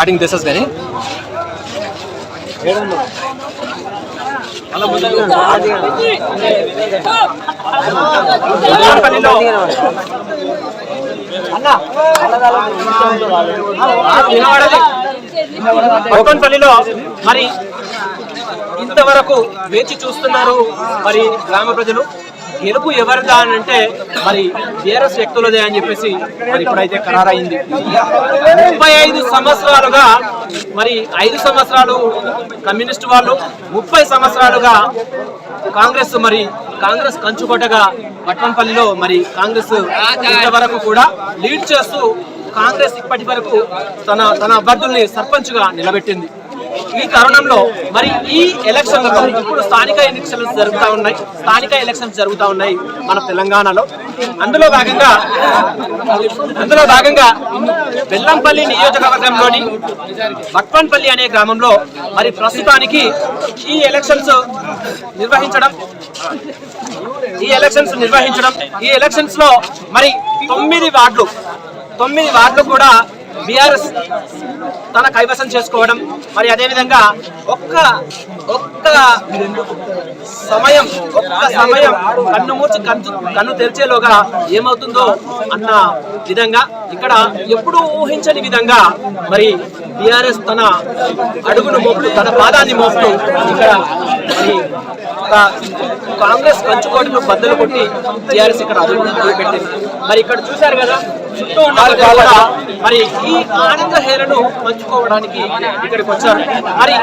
Starting this కానీ పల్లిలో మరి ఇంతవరకు వేచి చూస్తున్నారు మరి గ్రామ ప్రజలు? గెలుపు ఎవరిదా అని అంటే మరి బీఆర్ఎస్ వ్యక్తులదే అని చెప్పేసి మరి ఇప్పుడైతే ఖరారైంది. ముప్పై ఐదు సంవత్సరాలుగా మరి ఐదు సంవత్సరాలు కమ్యూనిస్ట్ వాళ్ళు ముప్పై సంవత్సరాలుగా కాంగ్రెస్ మరి కాంగ్రెస్ కంచుకోటగా పట్టణపల్లిలో మరి కాంగ్రెస్ ఇంతవరకు కూడా లీడ్ చేస్తూ కాంగ్రెస్ ఇప్పటి వరకు తన తన అభ్యర్థుల్ని సర్పంచ్గా నిలబెట్టింది. ఈ తరుణంలో మరి ఈ ఎలక్షన్ ఇప్పుడు స్థానిక ఎలక్షన్స్ జరుగుతూ ఉన్నాయి. స్థానిక ఎలక్షన్స్ జరుగుతూ ఉన్నాయి మన తెలంగాణలో. అందులో భాగంగా అందులో భాగంగా బెల్లంపల్లి నియోజకవర్గంలోని బట్వన్పల్లి అనే గ్రామంలో మరి ప్రస్తుతానికి ఈ ఎలక్షన్స్ నిర్వహించడం ఈ ఎలక్షన్స్ నిర్వహించడం ఈ ఎలక్షన్స్లో మరి తొమ్మిది వార్డులు తొమ్మిది వార్డులు కూడా బీఆర్ఎస్ తన కైవసం చేసుకోవడం. మరి అదేవిధంగా ఒక్క ఒక్క సమయం ఒక్క సమయం కన్ను మూర్చి కన్ను కన్ను తెరిచేలోగా ఏమవుతుందో అన్న విధంగా ఇక్కడ ఎప్పుడూ ఊహించని విధంగా మరి బీఆర్ఎస్ తన అడుగును మోపుతూ తన పాదాన్ని మోపుతూ ఇక్కడ మరి ఒక కాంగ్రెస్ కంచుకోటను బద్దలు కొట్టి టీఆర్ఎస్ ఇక్కడ అదుపు పెట్టింది. మరి ఇక్కడ చూశారు కదా చుట్టూ ఉండాలి ప్రజలు మరి ఈ ఆనంద హేరను పంచుకోవడానికి ఇక్కడికి వచ్చారు. మరి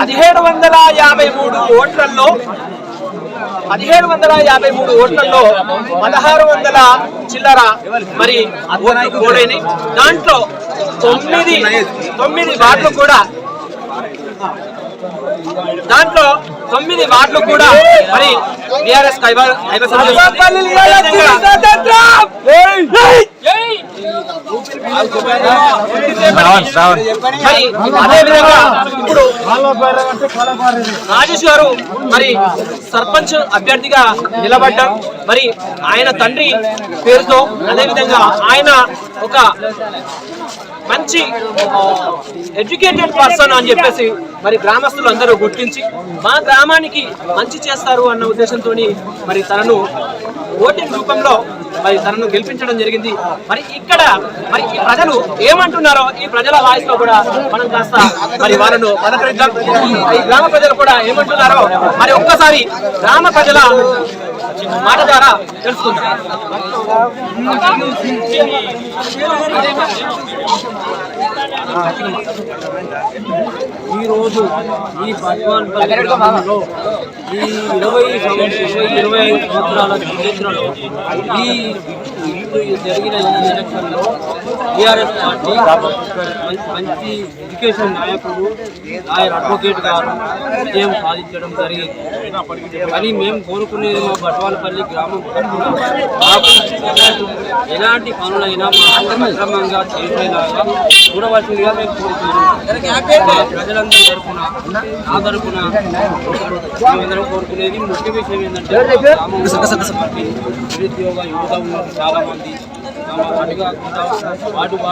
పదిహేడు వందల యాభై మూడు ఓట్లలో పదిహేడు వందల యాభై మూడు ఓట్లలో పదహారు వందల చిల్లర మరి ఓడైన దాంట్లో తొమ్మిది తొమ్మిది వార్డులు కూడా దాంట్లో తొమ్మిది వార్డులు కూడా మరి టిఆర్ఎస్ కైవసం మరి అదే విధంగా ఇప్పుడు రాజేష్ గారు మరి సర్పంచ్ అభ్యర్థిగా నిలబడ్డం. మరి ఆయన తండ్రి పేరుతో అదే విధంగా ఆయన ఒక మంచి ఎడ్యుకేటెడ్ పర్సన్ అని చెప్పేసి మరి గ్రామస్తులు అందరూ గుర్తించి మా గ్రామానికి మంచి చేస్తారు అన్న ఉద్దేశంతో మరి తనను ఓటింగ్ రూపంలో మరి తనను గెలిపించడం జరిగింది. మరి ఇక్కడ మరి ఈ ప్రజలు ఏమంటున్నారో ఈ ప్రజల వాయిస్లో కూడా మనం కాస్త మరి వాళ్ళను పలకరిద్దాం ఈ గ్రామ ప్రజలు కూడా ఏమంటున్నారో మరి ఒక్కసారి గ్రామ ప్రజల మాట ద్వారా తెలుసుకుందాం. ఈరోజు ఈ పద్మాన్పల్లి గ్రామంలో ఈ ఇరవై ఇరవై ఐదు సంవత్సరాల చరిత్రలో ఈ ముందు జరిగిన ఈ ఎలక్షన్లో టీఆర్ఎస్ పార్టీ మంచి- ఎడ్యుకేషన్ నాయకుడు ఆయన అడ్వకేట్ గారు విజయం సాధించడం జరిగింది. కానీ మేము కోరుకునేది మా బట్వాలపల్లి గ్రామం మాకు ఎలాంటి పనులైనా మాకు సక్రమంగా చేసేలాగా చూడవలసిందిగా మేము కోరుకుంటున్నాం ప్రజలందరూ ప్రజలందరి తరఫున నా తరఫున మేమందరం కోరుకునేది ముఖ్య విషయం ఏంటంటే నిరుద్యోగ యువత ఉన్నారు చాలా మంది కాకుండా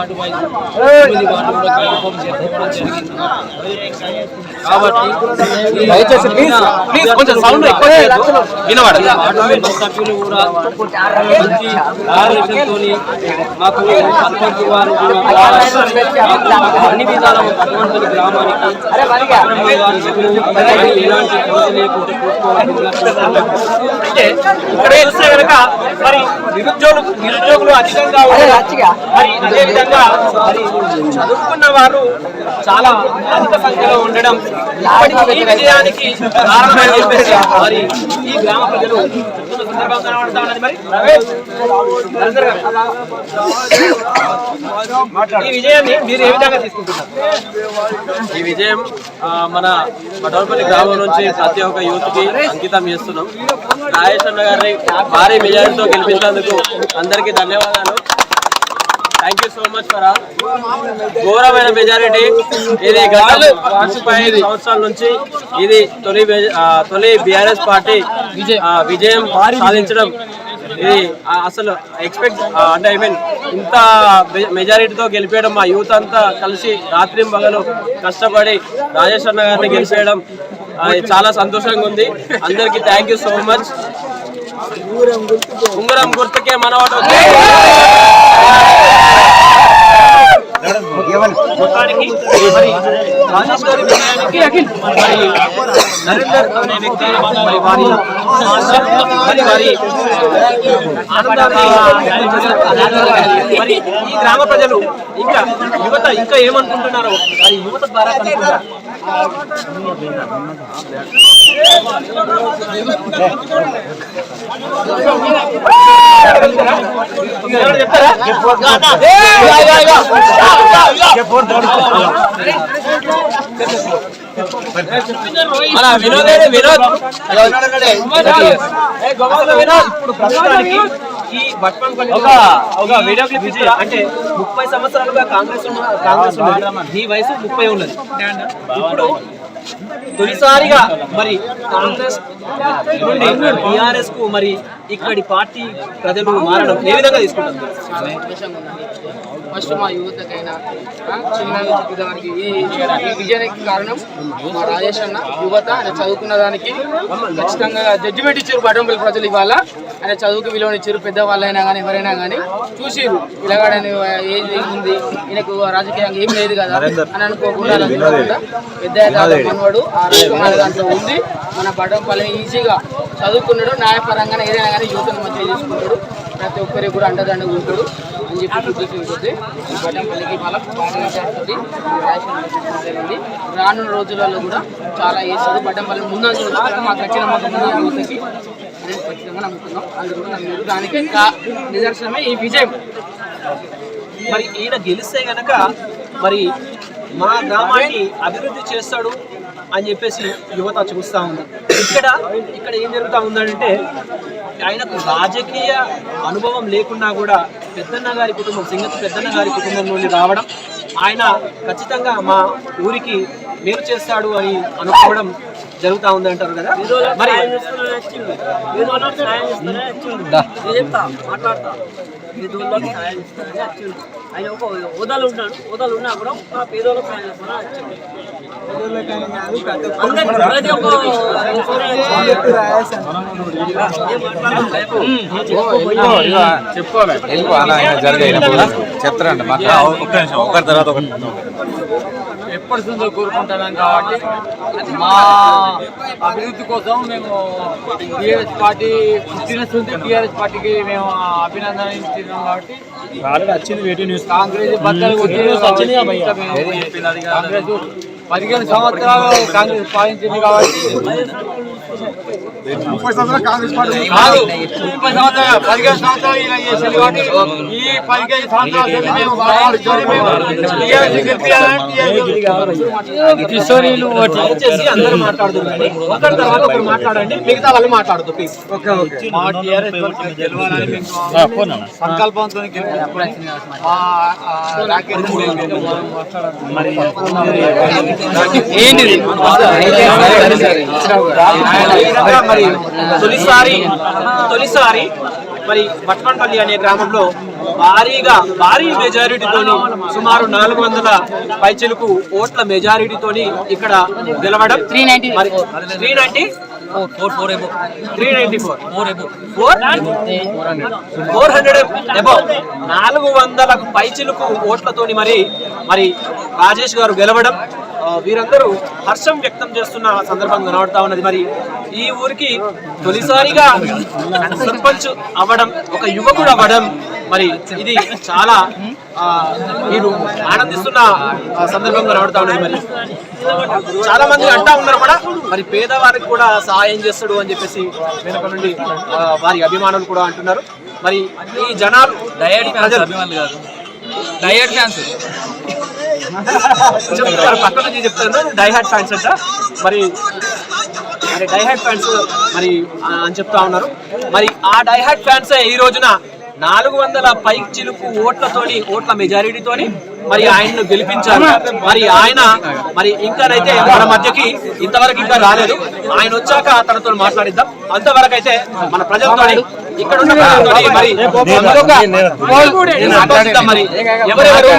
తొమ్మిది కూడా కన్ఫర్మ్ చేసుకోవడం జరిగింది కాబట్టి ఈ కొంచెం సౌండ్ ఎక్కువ చేయొద్దు. పార్లమెంట్ సభ్యులు కూడా మంచి ఆలోచనతోని మాకు సర్పంచ్ వారు అన్ని విధాల పట్టణంపల్లి గ్రామానికి ఎలాంటి కొరత లేకుండా అంటే ఇక్కడ చూస్తే కనుక మరి నిరుద్యోగులు నిరుద్యోగులు అధికంగా ఉండడం మరి అదే విధంగా మరి చదువుకున్న వారు చాలా అధిక సంఖ్యలో ఉండడం ఈ విజయానికి కారణమని చెప్పేసి మరి ఈ గ్రామ ప్రజలు చెప్తున్న సందర్భం కనబడతా ఉన్నది. మరి నరేంద్ర గారు. ఈ విజయాన్ని మీరు ఏ విధంగా తీసుకుంటున్నారు? ఈ విజయం మన పటోల్పల్లి గ్రామం నుంచి ప్రతి ఒక్క యూత్కి అంకితం చేస్తున్నాం. రాజేశ్వర గారిని భారీ మెజారిటీతో గెలిపించినందుకు అందరికీ ధన్యవాదాలు. Thank you so much for all ఘోరమైన మెజారిటీ ఇది గత సంవత్సరాల నుంచి ఇది తొలి తొలి బీఆర్ఎస్ పార్టీ విజయం. సాధించడం. ఇది అసలు ఎక్స్పెక్ట్ అంటే ఐ మీన్ ఇంత మెజారిటీతో గెలిపేయడం మా యూత్ అంతా కలిసి రాత్రి పగలు కష్టపడి రాజేష్ అన్న గారిని గెలిపేయడం చాలా సంతోషంగా ఉంది. అందరికీ థ్యాంక్ యూ సో మచ్ ఉంగరం గుర్తుకే మనవాడు మరి రాజేష్ గారి మరి నరేందర్ అనే వ్యక్తి మరి వారి మరి వారి మరి ఈ గ్రామ ప్రజలు ఇంకా యువత ఇంకా ఏమనుకుంటున్నారో మరి యువత ద్వారా చెప్తారా? మన వినోద్? వినోద్? ఇప్పుడు ప్రస్తుతానికి ఈ బట్మన్పల్లి ఒక ఒక వీడియో క్లిప్ ఇచ్చారా? అంటే ముప్పై సంవత్సరాలుగా కాంగ్రెస్ ఉన్న కాంగ్రెస్ ఉన్నది. నీ వయసు ముప్పై ఉన్నది. ఇప్పుడు తొలిసారిగా మరి కాంగ్రెస్ నుండి టిఆర్ఎస్కు మరి ఇక్కడి పార్టీ ప్రజలు మారడం ఏ విధంగా తీసుకుంటారు ఫస్ట్ మా యువతకైనా చిన్న పెద్దవారికి ఈ విజయానికి కారణం మా రాజేష్ అన్న. యువత ఆయన చదువుకున్న దానికి ఖచ్చితంగా జడ్జిమెంట్ ఇచ్చారు బటంపల్లి ప్రజలు ఇవాళ. ఆయన చదువుకు విలువనిచ్చారు పెద్దవాళ్ళైనా కానీ ఎవరైనా కానీ చూసిరు ఇలాగాడని ఏజ్ ఉంది ఈయనకు రాజకీయంగా ఏం లేదు కదా అని అనుకోకుండా పెద్ద దాదా మనవాడు ఆ రకమైన దాంట్లో ఉంది. మన బటంపల్లి ఈజీగా చదువుకున్నాడు. న్యాయపరంగా ఏదైనా కానీ యువతను మంచిగా చేసుకుంటాడు ప్రతి ఒక్కరికి కూడా అండదండ ఉంటాడు అని చెప్పి చూపించుకుంటుంది ఈ బట్టంపల్లికి మళ్ళీ జరిగింది రానున్న రోజులలో కూడా చాలా వేస్తుంది బట్టంపల్లి ముందంజ మాకు వచ్చిన మాకు ముందంజ నేను ఖచ్చితంగా నమ్ముతున్నాం. అందరూ నమ్మారు దానికి కా- నిదర్శనమే ఈ విజయం. మరి ఈయన గెలిస్తే గనక మరి మా గ్రామాన్ని అభివృద్ధి చేస్తాడు. అని చెప్పేసి యువత చూస్తా ఉంది ఇక్కడ ఇక్కడ ఏం జరుగుతా ఉందంటే ఆయనకు రాజకీయ అనుభవం లేకున్నా కూడా పెద్దన్న గారి కుటుంబం సింగత్ పెద్దన్న గారి కుటుంబం నుండి రావడం ఆయన ఖచ్చితంగా మా ఊరికి మేలు చేస్తాడు అని అనుకోవడం జరుగుతా ఉంది అంటారు కదా మరి చెప్తా మాట్లాడతా పేదోళ్ళకి సాయం చేస్తానని వచ్చిండు ఆయన ఒక హోదాలు ఉన్నాడు. హోదాలు ఉన్నా కూడా ఆ పేదోళ్ళకి సాయం చేస్తానని వచ్చిండు అందరికీ చెప్తారండి మాకు ఒక్క నిమిషం ఒకరి తర్వాత ఒకటి ఎప్పటి నుంచో కోరుకుంటున్నాం కాబట్టి మా అభివృద్ధి కోసం మేము టీఆర్ఎస్ పార్టీ పుట్టినస్ నుంచి టీఆర్ఎస్ పార్టీకి మేము అభినందన ఇస్తున్నాం కాబట్టి కాంగ్రెస్ బద్దలు కొట్టి కాంగ్రెస్ పదిహేను సంవత్సరాలు కాంగ్రెస్ పాలించింది కాబట్టి ముప్పై సంవత్సరాలు కాంగ్రెస్ పార్టీ కాదు ముప్పై సంవత్సరాలు పదిహేను సంవత్సరాలు ఈయన చేసింది కాబట్టి ఈ పదిహేను సంవత్సరాలు చేసి మేము బాగా మేము TRS కి గెలిపియాలని TRS కి దయచేసి అందరూ మాట్లాడుతున్నారు ఒకరి తర్వాత ఒకరు మాట్లాడండి మిగతా వాళ్ళు మాట్లాడుతూ ప్లీజ్ మా టీఆర్ఎస్ పార్టీ గెలవాలని మేము సంకల్పంతో మరి మరి తొలిసారి తొలిసారి మరి బట్మన్పల్లి అనే గ్రామంలో భారీగా భారీ మెజారిటీతోని సుమారు నాలుగు వందల పైచిలకు ఓట్ల మెజారిటీతోని ఇక్కడ గెలవడం త్రీ నైన్టీ మరి త్రీ నైన్టీ నాలుగు వందల పైచిలకు ఓట్లతోని మరి మరి రాజేష్ గారు గెలవడం వీరందరూ హర్షం వ్యక్తం చేస్తున్న సందర్భం కనబడతా ఉన్నది. మరి ఈ ఊరికి తొలిసారిగా సర్పంచ్ అవ్వడం ఒక యువకుడు అవ్వడం మరి ఇది చాలా మీరు ఆనందిస్తున్న సందర్భం కనబడతా ఉన్నది మరి. చాలా మంది అంటా ఉన్నారు కూడా మరి పేదవారికి కూడా సహాయం చేస్తాడు అని చెప్పేసి వెనుక నుండి వారి అభిమానులు కూడా అంటున్నారు. మరి ఈ జనాలు డయట్ ఫ్యాన్స్ అభిమానులు కాదు. Diet fans. చెప్తారు పక్క నుంచి చెప్తారు హ్యాట్ ఫ్యాన్స్ అంట. మరి మరి డైహార్డ్ ఫ్యాన్స్ మరి అని చెప్తా ఉన్నారు. మరి ఆ డైహార్డ్ ఫ్యాన్స్ ఈ రోజున నాలుగు వందల పై చిలుపు ఓట్లతోని ఓట్ల మెజారిటీతోని మరి ఆయన్ను గెలిపించారు మరి ఆయన మరి ఇంకానైతే మన మధ్యకి ఇంతవరకు ఇంకా రాలేదు. ఆయన వచ్చాక తనతో మాట్లాడిద్దాం. అంతవరకు అయితే మన ప్రజలతో ఇక్కడ ఉన్న మరి ఎవరెవరు?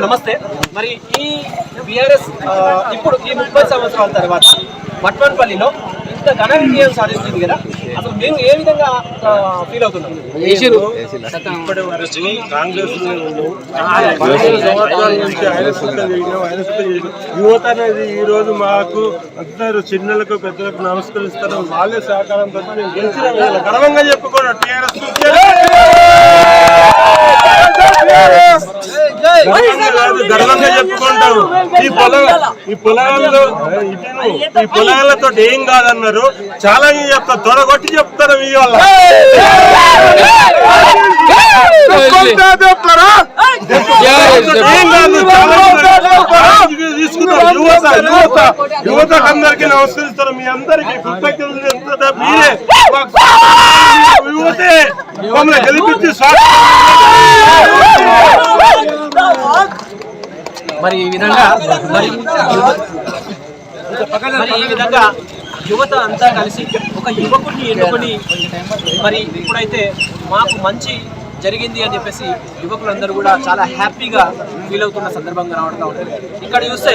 నమస్తే. మరి ఈ బిఆర్ఎస్ ఇప్పుడు ఈ ముప్పై సంవత్సరాల తర్వాత మట్వన్పల్లిలో ఇంత ఘన విజయం సాధిస్తుంది కదా. అసలు మేము ఏ విధంగా ఫీల్ అవుతున్నాం? ఇప్పటి వరకు కాంగ్రెస్ పదిహేను సంవత్సరాల నుంచి ఆయన సుఖం చేయడం ఆయన సుఖం చేయడం యువత అనేది ఈ రోజు మాకు అందరూ చిన్నలకు పెద్దలకు నమస్కరిస్తారు వాళ్ళే సహకారంతో మేము గెలిచిన. వేళ గర్వంగా చెప్పుకోండి టీఆర్ఎస్ గర్వంగా చెప్పుకుంటాం ఈ పొలం ఈ పొలాల్లో ఈ పొలాలతో ఏం కాదన్నారు? చాలా చెప్తారు. తొడగొట్టి చెప్తారు మీ తీసుకున్నారు. యువత యువత యువత అందరికి నమస్కరిస్తారు. మీ అందరికి కృతజ్ఞతలు చెప్తారా. మీరే యువతే మమ్మల్ని గెలిపించి మరి ఈ విధంగా మరి యువ- మరి ఈ విధంగా యువత అంతా కలిసి ఒక యువకుడిని ఎన్నుకొని మరి ఇప్పుడైతే మాకు మంచి జరిగింది అని చెప్పేసి యువకులందరూ కూడా చాలా హ్యాపీగా ఫీల్ అవుతున్న సందర్భంగా రావడం ఉంటుంది ఇక్కడ చూస్తే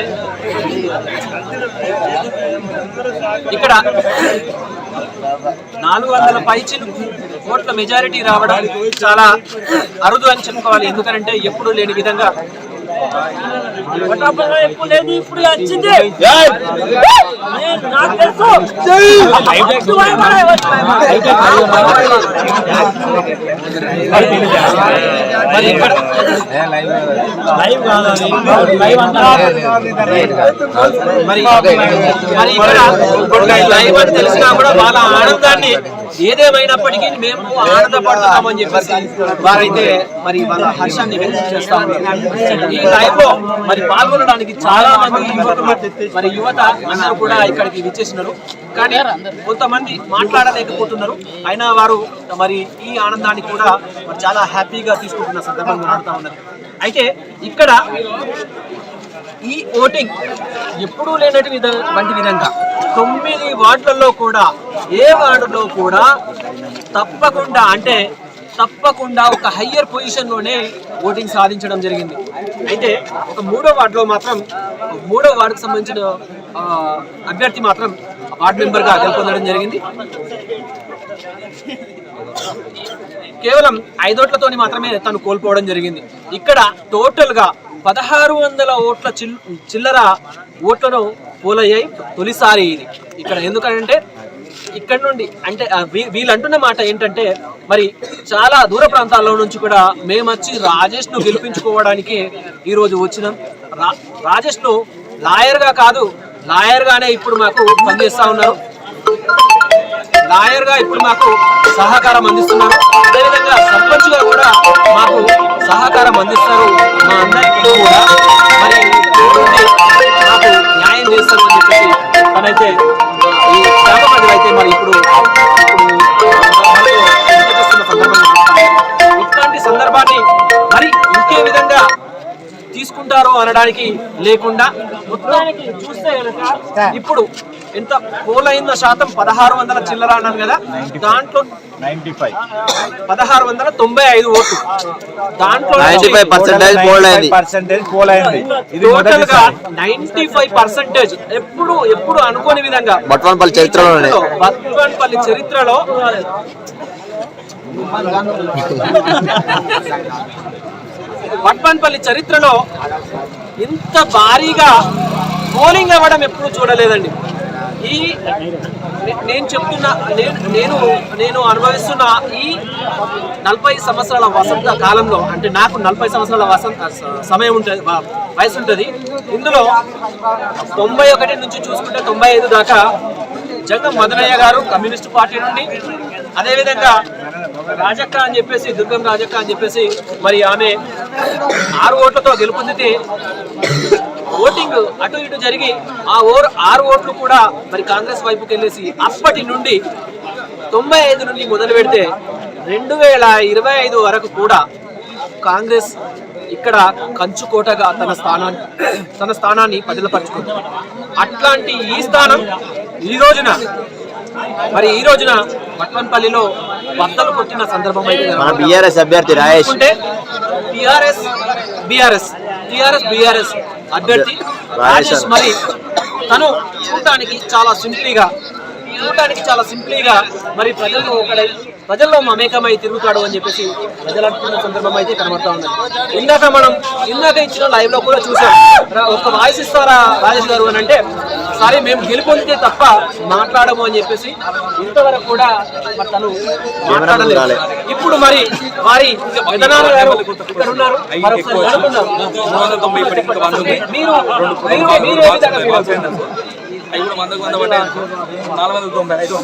ఇక్కడ నాలుగు వందల పైచిలు ఓట్ల మెజారిటీ రావడం చాలా అరుదు అని చెప్పుకోవాలి ఎందుకంటే ఎప్పుడు లేని విధంగా మరి ఇక్కడ మరి మరి ఇక్కడ లైవ్ అని తెలిసినా కూడా వాళ్ళ ఆనందాన్ని ఏదేమైనప్పటికీ మేము ఆనందపడుతున్నామని చెప్పేసి వారైతే మరి వాళ్ళ హర్షాన్ని వ్యక్తం చేస్తా ఈ లైవ్లో మరి పాల్గొనడానికి చాలా మంది మరి యువత అందరూ కూడా ఇక్కడికి విచ్చేసినారు. కానీ కొంతమంది మాట్లాడలేకపోతున్నారు. అయినా వారు మరి ఈ ఆనందాన్ని కూడా మరి చాలా హ్యాపీగా తీసుకుంటున్న సందర్భంగా మాట్లాడుతూ ఉన్నారు. అయితే ఇక్కడ ఈ ఓటింగ్ ఎప్పుడూ లేనటి విధ వంటి విధంగా తొమ్మిది వార్డులలో కూడా ఏ వార్డులో కూడా తప్పకుండా అంటే తప్పకుండా ఒక హయ్యర్ పొజిషన్లోనే ఓటింగ్ సాధించడం జరిగింది. అయితే ఒక మూడో వార్డులో మాత్రం మూడో వార్డుకు సంబంధించిన అభ్యర్థి మాత్రం వార్డు మెంబర్గా గెలుపొందడం జరిగింది. కేవలం ఐదోట్లతోని మాత్రమే తను కోల్పోవడం జరిగింది. ఇక్కడ టోటల్గా పదహారు వందల ఓట్ల చిల్ చిల్లర ఓట్లను పోలయ్యాయి తొలిసారి ఇది. ఇక్కడ ఎందుకంటే ఇక్కడ నుండి అంటే వీ- వీళ్ళు అంటున్న మాట ఏంటంటే మరి చాలా దూర ప్రాంతాల్లో నుంచి కూడా మేము వచ్చి రాజేష్ను గెలిపించుకోవడానికి ఈరోజు వచ్చినాం. రా రాజేష్ను కాదు లాయర్గానే ఇప్పుడు మాకు పనిచేస్తా ఉన్నారు. లాయర్గా ఇప్పుడు మాకు సహకారం అందిస్తున్నారు. అదేవిధంగా సర్పంచ్గా కూడా మాకు సహకారం అందిస్తారు మా అందరికీ కూడా. మరి మాకు న్యాయం చేస్తారు అని చెప్పేసి తనైతే ఈ ప్రజలు అయితే మరి ఇప్పుడు ఇట్లాంటి సందర్భాన్ని మరి ఇంకే విధంగా తీసుకుంటారు అనడానికి లేకుండా మొత్తానికి చూస్తే కనుక ఇప్పుడు ఎంత పోలైన శాతం పదహారు వందల చిల్లర అన్నాను కదా. దాంట్లో నైన్టీ ఫైవ్. పదహారు వందల తొంభై ఐదు ఓట్లు. దాంట్లో నైన్టీ ఫైవ్ పర్సెంటేజ్ ఎప్పుడు ఎప్పుడు అనుకోని విధంగా. బట్వాన్పల్లి చరిత్రలోనే. బట్వాన్పల్లి చరిత్రలో బట్వాన్పల్లి చరిత్రలో ఇంత భారీగా పోలింగ్ అవ్వడం ఎప్పుడు చూడలేదండి. ఈ నేను చెప్తున్న నేను నేను అనుభవిస్తున్న ఈ నలభై సంవత్సరాల వసంత కాలంలో అంటే నాకు నలభై సంవత్సరాల వసంత సమయం ఉంటుంది వయసు ఉంటుంది. ఇందులో తొంభై ఒకటి నుంచి చూసుకుంటే తొంభై ఐదు దాకా జగన్ మదనయ్య గారు కమ్యూనిస్ట్ పార్టీ నుండి అదేవిధంగా రాజక్క అని చెప్పేసి దుర్గం రాజక్క అని చెప్పేసి మరి ఆమె ఆరు ఓట్లతో గెలుపొందితే ఓటింగ్ అటు ఇటు జరిగి ఆ ఓర్ ఆరు ఓట్లు కూడా మరి కాంగ్రెస్ వైపుకి వెళ్ళేసి అప్పటి నుండి తొంభై ఐదు నుండి మొదలు పెడితే రెండు వేల ఇరవై ఐదు వరకు కూడా కాంగ్రెస్ ఇక్కడ కంచుకోటగా తన స్థానాన్ని తన స్థానాన్ని పదిలపరుచుకుంది. అట్లాంటి ఈ స్థానం ఈ రోజున మరి ఈ రోజున పట్వన్పల్లిలో బద్దలు కొట్టిన సందర్భం అయితే బీఆర్ఎస్ అభ్యర్థి రాయేష్. అంటే టిఆర్ఎస్ బిఆర్ఎస్ టిఆర్ఎస్ బిఆర్ఎస్ అభ్యర్థి రాజేష్ మరి తను చూడటానికి చాలా సింప్లీగా చూడటానికి చాలా సింప్లీగా మరి ప్రజల్లో ఒకడై ప్రజల్లో మమేకమై తిరుగుతాడు అని చెప్పేసి ప్రజలు అనుకున్న సందర్భం అయితే కనబడతా ఉన్నది. ఇందాక మనం ఇందాక ఇచ్చిన లైవ్లో కూడా చూసాం. ఒక వాయిస్ ఇస్తారా రాజేష్ గారు అని అంటే సారీ మేము గెలుపొందితే తప్ప మాట్లాడము అని చెప్పేసి ఇంతవరకు కూడా మరి తను మాట్లాడలేదు. ఇప్పుడు మరి వారి పెదనాన్న గారు ఇక్కడ ఉన్నారు. మరొకసారి. మీరు మీరు ఏ విధంగా? అవి కూడా వందకు వంద పడ్డాయి. నాలుగు వందల తొంభై ఐదు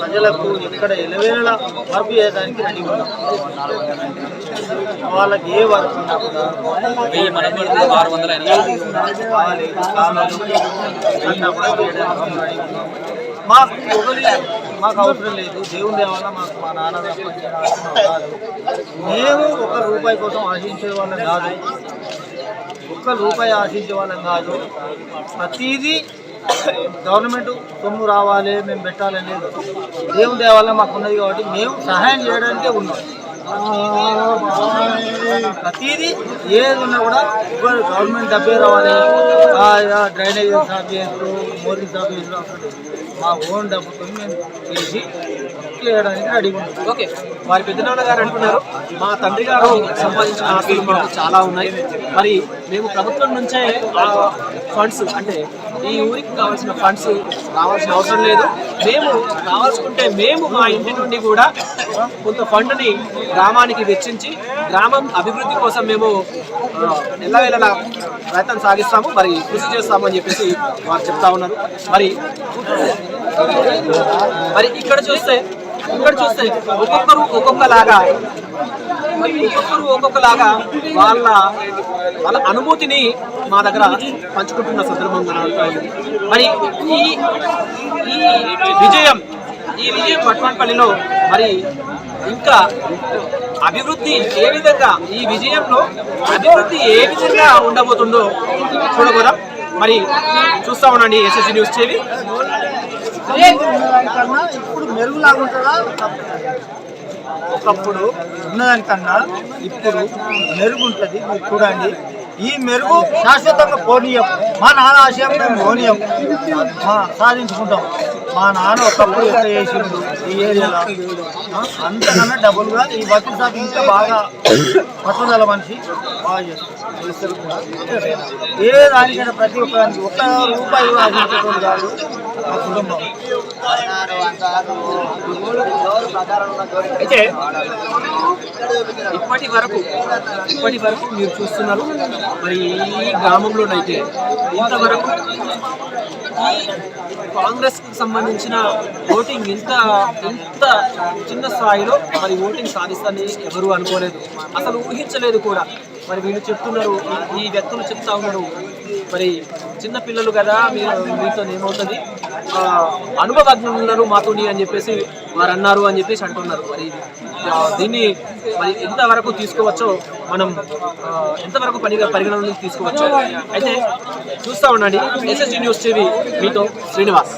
ప్రజలకు ఇక్కడ ఎలవేళ వర్క్ చేయడానికి రెడీ ఉన్నాం. వాళ్ళకి ఏ వర్క్ ఆరు వందల ఎనభై. మాకు అవసరం లేదు. దేవుని దేవాల మాకు మా నాన్న సంపాదించిన కాదు మేము ఒక రూపాయి కోసం ఆశించే వాళ్ళం కాదు. ఒక్క రూపాయి ఆశించే వాళ్ళం కాదు. ప్రతిదీ గవర్నమెంట్ సొమ్ము రావాలి మేము పెట్టాలని లేదు. దేవుని దేవాలయం మాకు ఉన్నది కాబట్టి మేము సహాయం చేయడానికే ఉన్నాం. ప్రతిదీ ఏది ఉన్నా కూడా ఇవ్వరు గవర్నమెంట్ డబ్బే రావాలి. ఆ, డ్రైనేజ్ సాఫ్ చేస్తూ మోరీ సాఫ్ చేస్తూ మా ఓన్ డబ్బుతో మేము చేసి చేయడానికి అడిగి ఓకే. వారి పెద్దనాన్న గారు అంటున్నారు మా తండ్రి గారు సంపాదించిన ఆస్తులు మాకు చాలా ఉన్నాయి. మరి మేము ప్రభుత్వం నుంచే ఫండ్స్ అంటే ఈ ఊరికి కావాల్సిన ఫండ్స్ రావాల్సిన అవసరం లేదు. మేము కావాల్సుకుంటే మేము మా ఇంటి నుండి కూడా కొంత ఫండ్ని గ్రామానికి వెచ్చించి గ్రామం అభివృద్ధి కోసం మేము ఎలా వెళ్ళలా ప్రయత్నం సాగిస్తాము. మరి కృషి చేస్తామని చెప్పేసి వారు చెప్తా ఉన్నారు. మరి మరి ఇక్కడ చూస్తే ఇక్కడ చూస్తే ఒక్కొక్కరు ఒక్కొక్కలాగా. ఒక్కొక్కరు ఒక్కొక్కలాగా వాళ్ళ వాళ్ళ అనుభూతిని మా దగ్గర పంచుకుంటున్న సందర్భం కనబడుతుంది మరి ఈ ఈ విజయం ఈ విజయం పట్వాన్పల్లిలో మరి ఇంకా అభివృద్ధి ఏ విధంగా ఈ విజయంలో అభివృద్ధి ఏ విధంగా ఉండబోతుందో చూడబోదాం. మరి చూస్తా ఉండండి ఎస్ఎస్సీ న్యూస్ టీవీ కన్నా ఇప్పుడు మెరుగులాగుంటుందా ఒకప్పుడు ఉన్నదానికన్నా ఇప్పుడు మెరుగు ఉంటుంది మీరు చూడండి. ఈ మెరుగు శాశ్వతంగా పోనీయం. మా నాన్న ఆశయం మేము పోనీయం. సాధించుకుంటాం. మా నాన్న ఒకప్పుడు ఎంత చేసిండు? ఈ ఏరియాలో? ఆ, అంతకన్నా డబుల్గా ఈ వకీల్ సాబ్ ఇంకా బాగా పట్టుదల మనిషి బాగా చేస్తారు ఏ దానికైనా ప్రతి ఒక్కరికి ఒక్క రూపాయి ఆశించేటోళ్ళు కాదు. మా కుటుంబం. అయితే ఇప్పటి వరకు ఇప్పటి వరకు మీరు చూస్తున్నారు. మరి ఈ గ్రామంలోనైతే ఇంతవరకు ఈ కాంగ్రెస్కి సంబంధించిన ఓటింగ్ ఇంత ఇంత చిన్న స్థాయిలో మరి ఓటింగ్ సాధిస్తారని ఎవరు అనుకోలేదు. అసలు ఊహించలేదు కూడా. మరి వీళ్ళు చెప్తున్నారు ఈ వ్యక్తులు చెప్తా ఉన్నారు. మరి చిన్న పిల్లలు కదా మీరు మీతో ఏమవుతుంది? ఆ, అనుభవజ్ఞులు ఉన్నారు మాతోని అని చెప్పేసి వారు అన్నారు అని చెప్పేసి అంటున్నారు. మరి దీన్ని మరి ఎంతవరకు తీసుకోవచ్చో మనం ఎంతవరకు పని పరిగణనలోకి తీసుకోవచ్చో. అయితే చూస్తా ఉండండి. ఎస్ఎస్జీ న్యూస్ టీవీ మీతో శ్రీనివాస్.